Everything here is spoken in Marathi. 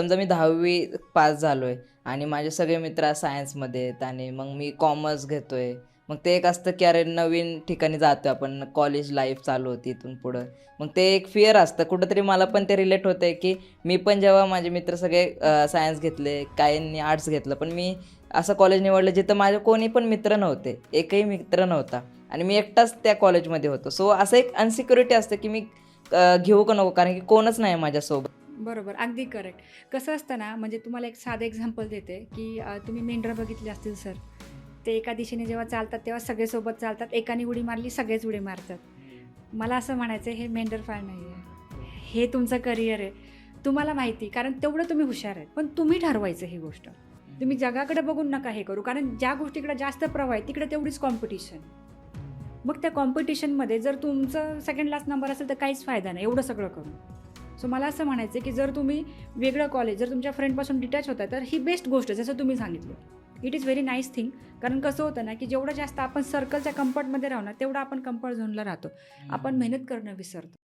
समजा मी दहावी पास झालो आहे आणि माझे सगळे मित्र सायन्समध्ये आहेत आणि मग मी कॉमर्स घेतो आहे मग ते एक असतं की अरे नवीन ठिकाणी जातो आपण कॉलेज लाईफ चालू होती इथून पुढं. मग ते एक फिअर असतं. कुठंतरी मला पण ते रिलेट होतं आहे की मी पण जेव्हा माझे मित्र सगळे सायन्स घेतले काहींनी आर्ट्स घेतलं पण मी असं कॉलेज निवडलं जिथं माझे कोणी पण मित्र नव्हते एकही मित्र नव्हता. आणि मी एकटाच त्या कॉलेजमध्ये होतो. सो असं एक अनसिक्युरिटी असतं की मी घेऊ का नको? कारण की कोणच नाही माझ्यासोबत. बरोबर अगदी करेक्ट कसं असतं ना म्हणजे तुम्हाला एक साधं एक्झाम्पल देते की अ, तुम्ही मेंढरं बघितले असतील सर ते एका दिशेने जेव्हा चालतात तेव्हा सगळे सोबत चालतात. एकाने उडी मारली सगळेच उडी मारतात. मला असं म्हणायचं आहे, हे मेंढर फाळ नाही आहे हे तुमचं करिअर आहे. तुम्हाला माहिती कारण तेवढं तुम्ही हुशार आहे पण तुम्ही ठरवायचं ही गोष्ट. तुम्ही जगाकडे बघून नका हे करू कारण ज्या गोष्टीकडे जास्त प्रवाह आहे तिकडे तेवढीच कॉम्पिटिशन मग त्या कॉम्पिटिशनमध्ये जर तुमचं सेकंड लास्ट नंबर असेल तर काहीच फायदा नाही एवढं सगळं करून. सो मला असं म्हणायचं आहे की जर तुम्ही वेगळं कॉलेज जर तुमच्या फ्रेंडपासून डिटॅच होता तर ही बेस्ट गोष्ट आहे जसं तुम्ही सांगितलं. It is very nice thing कारण कसं होतं ना की जेवढं जास्त आपण सर्कलच्या कम्फर्टमध्ये राहू ना तेवढं आपण कम्फर्ट झोनला राहतो. आपण मेहनत करणं विसरतो.